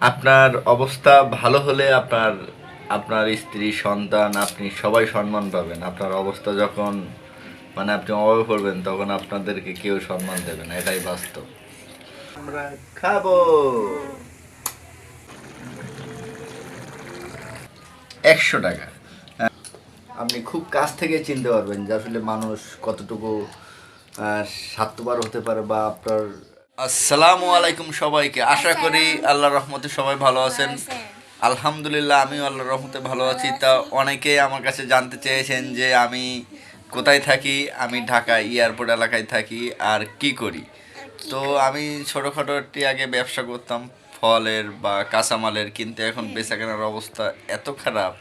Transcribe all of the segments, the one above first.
আপনার অবস্থা ভালো হলে আপনার আপনার স্ত্রী সন্তান আপনি সবাই সম্মান পাবেন। আপনার অবস্থা যখন মানে আপনি অভাবে পড়বেন তখন আপনাদেরকে কেউ সম্মান দেবে না এটাই বাস্তব। আমরা খাব। একশো টাকা। হ্যাঁ, আপনি খুব কাছ থেকে চিনতে পারবেন যে আসলে মানুষ কতটুকু আহ, স্বার্থপর হতে পারে বা আপনার আসসালামু আলাইকুম সবাইকে। আশা করি আল্লাহ রহমতে সবাই ভালো আছেন। আলহামদুলিল্লাহ আমিও আল্লাহ রহমতে ভালো আছি। তা অনেকেই আমার কাছে জানতে চেয়েছেন যে আমি কোথায় থাকি? আমি ঢাকা এয়ারপোর্ট এলাকায় থাকি। আর কি করি? তো আমি ছোটোখাটো একটি আগে ব্যবসা করতাম ফলের বা কাঁচামালের কিন্তু এখন বেচা কেনার অবস্থা এত খারাপ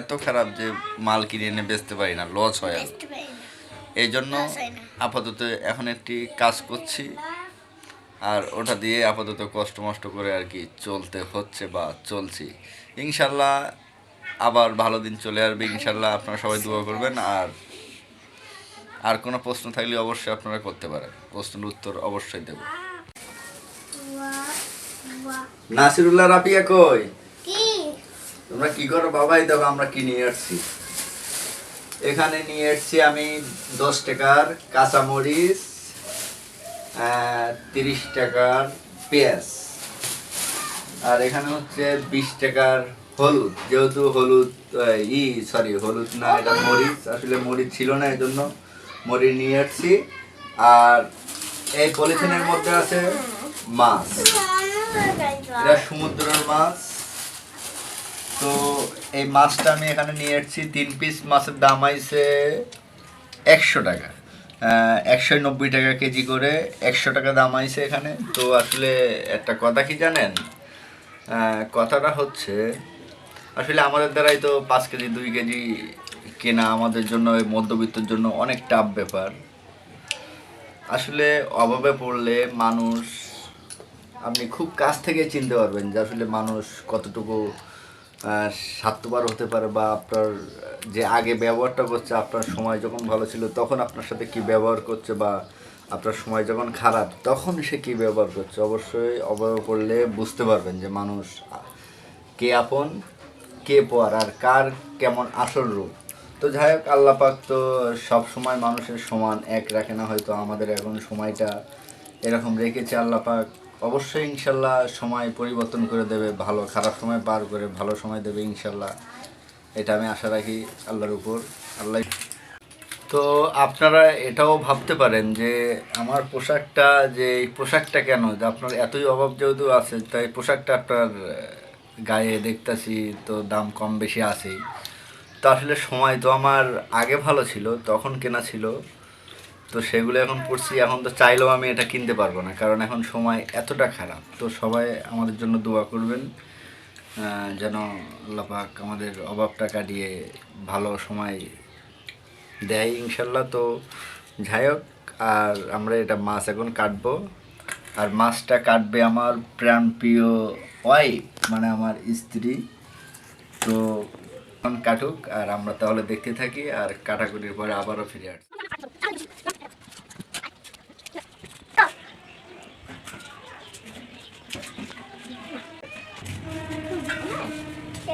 এত খারাপ যে মাল কিনে এনে বেচতে পারি না লস হয় এই জন্য আপাতত এখন একটি কাজ করছি। আর ওটা দিয়ে আপাতত কষ্ট মষ্ট করে আর কি চলতে হচ্ছে বা চলছি। ইনশাল্লাহ আবার ভালো দিন চলে আসবে ইনশাল্লাহ আপনারা সবাই দোয়া করবেন। আর আর কোনো প্রশ্ন থাকলে অবশ্যই আপনারা করতে পারেন। প্রশ্নের উত্তর অবশ্যই দেব। নাসিরুল্লাহ রাপিয়া কই? তোমরা কি করো? বাবাই দেখো আমরা কি নিয়ে আসছি। এখানে নিয়ে এসছি আমি দশ টাকার কাঁচামরিচ তিরিশ টাকার পেঁয়াজ। আর এখানে হচ্ছে বিশ টাকার হলুদ, যেহেতু হলুদ ই সরি হলুদ না, এটা মরিচ। আসলে মরিচ ছিল না এই জন্য মরিচ নিয়ে আসছি। আর এই পলিথিনের মধ্যে আছে মাছ। এটা সমুদ্রের মাছ। তো এই মাছটা আমি এখানে নিয়ে আসছি। তিন পিস মাছের দাম আইছে একশো টাকা। একশো নব্বই টাকা কেজি করে একশো টাকা দাম আইছে এখানে। তো আসলে একটা কথা কি জানেন? কথাটা হচ্ছে, আসলে আমাদের দ্বারাই তো পাঁচ কেজি, দুই কেজি কেনা আমাদের জন্য ওই মধ্যবিত্তের জন্য অনেক টাফ ব্যাপার। আসলে অভাবে পড়লে মানুষ, আপনি খুব কাছ থেকে চিনতে পারবেন যে আসলে মানুষ কতটুকু আহ, স্বার্থপর হতে পারে বা আপনার যে আগে ব্যবহারটা করছে আপনার সময় যখন ভালো ছিল তখন আপনার সাথে কি ব্যবহার করছে বা আপনার সময় যখন খারাপ তখন সে কি ব্যবহার করছে? অবশ্যই অভাবে করলে বুঝতে পারবেন যে মানুষ কে আপন কে পর আর কার কেমন আসল রূপ। তো যাই হোক আল্লাপাক তো সব সময় মানুষের সমান এক রাখে না হয়তো আমাদের এখন সময়টা এরকম রেখেছে আল্লাহ পাক। অবশ্যই ইনশাল্লাহ সময় পরিবর্তন করে দেবে, ভালো খারাপ সময় পার করে ভালো সময় দেবে ইনশাল্লাহ। এটা আমি আশা রাখি আল্লাহর উপর, আল্লাহ। তো আপনারা এটাও ভাবতে পারেন যে আমার পোশাকটা, যে এই পোশাকটা কেন? যে আপনার এতই অভাব যেহেতু আছে তাই পোশাকটা আপনার গায়ে দেখতাছি তো দাম কম বেশি আছেই। তো আসলে সময় তো আমার আগে ভালো ছিল, তখন কেনা ছিল। তো সেগুলো এখন পড়ছি, এখন তো চাইলেও আমি এটা কিনতে পারব না, কারণ এখন সময় এতটা খারাপ। তো সবাই আমাদের জন্য দোয়া করবেন যেন আল্লাহ পাক আমাদের অভাবটা কাটিয়ে ভালো সময় দেয় ইনশাল্লাহ। তো যাই হোক, আর আমরা এটা মাছ এখন কাটবো, আর মাছটা কাটবে আমার প্রাণ প্রিয় ওয়াইফ মানে আমার স্ত্রী। তো এখন কাটুক, আর আমরা তাহলে দেখতে থাকি, আর কাটাকুটির পরে আবারও ফিরে আসছি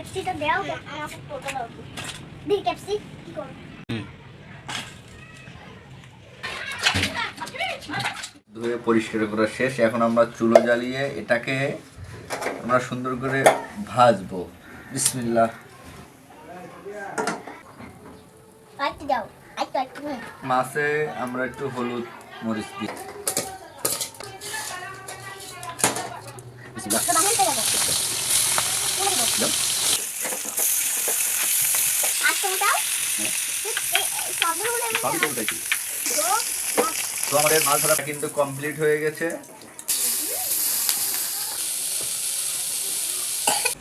ক্যাপসিটা দাও আমাকে পোকা দাও। দি ক্যাপসি কি করব ধুয়ে পরিষ্কার করা শেষ। এখন আমরা চুলো জ্বালিয়ে এটাকে আমরা সুন্দর করে ভাজবো। বিসমিল্লাহ। আইতে মাছে আমরা একটু হলুদ মরিচ দিই। বিসমিল্লাহ। তো বাহির থেকে যাব দাও। আর তুমি দাও সবগুলো তো। তো আমাদের মাছ ধরা কিন্তু কমপ্লিট হয়ে গেছে।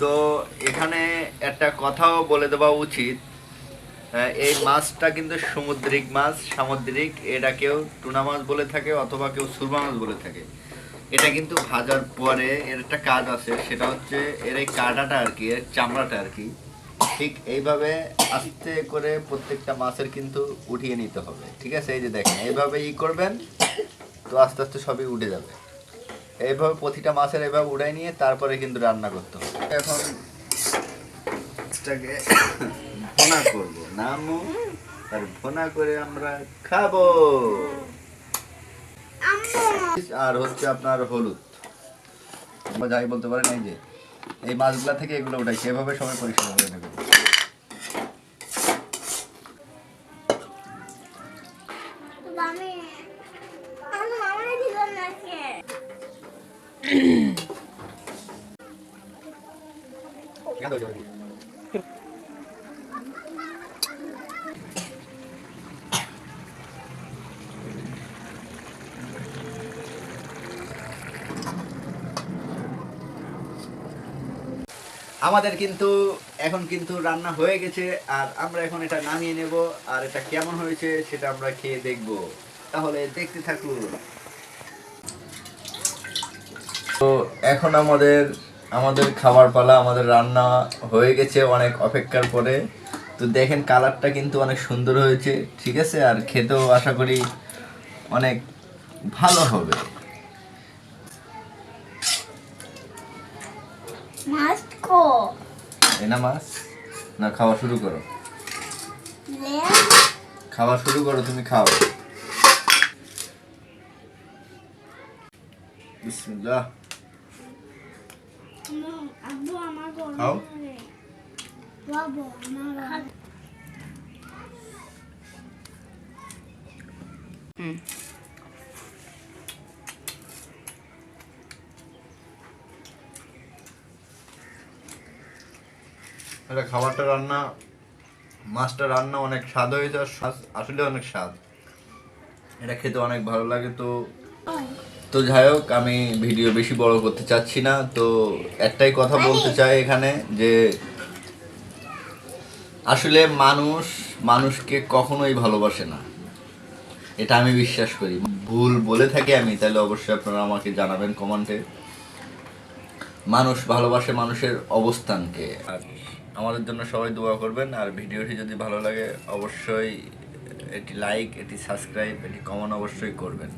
তো এখানে একটা কথাও বলে দেওয়া উচিত। এই মাছটা কিন্তু সামুদ্রিক মাছ, সামুদ্রিক। এটা কেউ টুনা মাছ বলে থাকে অথবা কেউ সুরমা মাছ বলে থাকে। এটা কিন্তু ভাজার পরে এর একটা কাজ আছে, সেটা হচ্ছে এর এই কাঁটাটা আর কি, এর চামড়াটা আর কি। ঠিক এইভাবে আস্তে করে প্রত্যেকটা মাছের কিন্তু উঠিয়ে নিতে হবে। ঠিক আছে? এই যে দেখেন, এইভাবে ই করবেন, তো আস্তে আস্তে সবই উঠে যাবে। এইভাবে প্রতিটা মাছের এভাবে উড়াই নিয়ে তারপরে কিন্তু রান্না করতে হবে। এখন ভোনা করব। নামো আর ভোনা করে আমরা খাব। আর হচ্ছে আপনার হলুদ। যাই বলতে পারেন, এই যে, এই মাছগুলা থেকে এগুলো উঠাই, সেভাবে সবাই পরিষ্কার করে নেবে আমি আমি আমার জীবন আছে আমাদের কিন্তু, এখন কিন্তু রান্না হয়ে গেছে, আর আমরা এখন এটা নামিয়ে নেব, আর এটা কেমন হয়েছে সেটা আমরা খেয়ে দেখব। তাহলে দেখতে থাকুন তো এখন আমাদের আমাদের খাবার পালা আমাদের রান্না হয়ে গেছে অনেক অপেক্ষার পরে। তো দেখেন কালারটা কিন্তু অনেক সুন্দর হয়েছে ঠিক আছে? আর খেতেও আশা করি অনেক ভালো হবে। মাস্ট এনা মাছ না খাওয়া শুরু করো। খাওয়া শুরু করো তুমি খাও। বিসমিল্লাহ। খাও। এটা খাবারটা রান্না মাছটা রান্না অনেক স্বাদ হয়েছে আর স্বাদ- আসলে অনেক স্বাদ। এটা খেতে অনেক ভালো লাগে তো। তো যাই হোক আমি ভিডিও বেশি বড় করতে চাচ্ছি না। তো একটাই কথা বলতে চাই এখানে যে আসলে মানুষ মানুষকে কখনোই ভালোবাসে না। এটা আমি বিশ্বাস করি। ভুল বলে থাকি আমি তাহলে অবশ্যই আপনারা আমাকে জানাবেন কমেন্টে। মানুষ ভালোবাসে মানুষের অবস্থানকে। আর আমাদের জন্য সবাই দোয়া করবেন। আর ভিডিওটি যদি ভালো লাগে অবশ্যই এটি লাইক এটি সাবস্ক্রাইব এটি কমন অবশ্যই করবেন।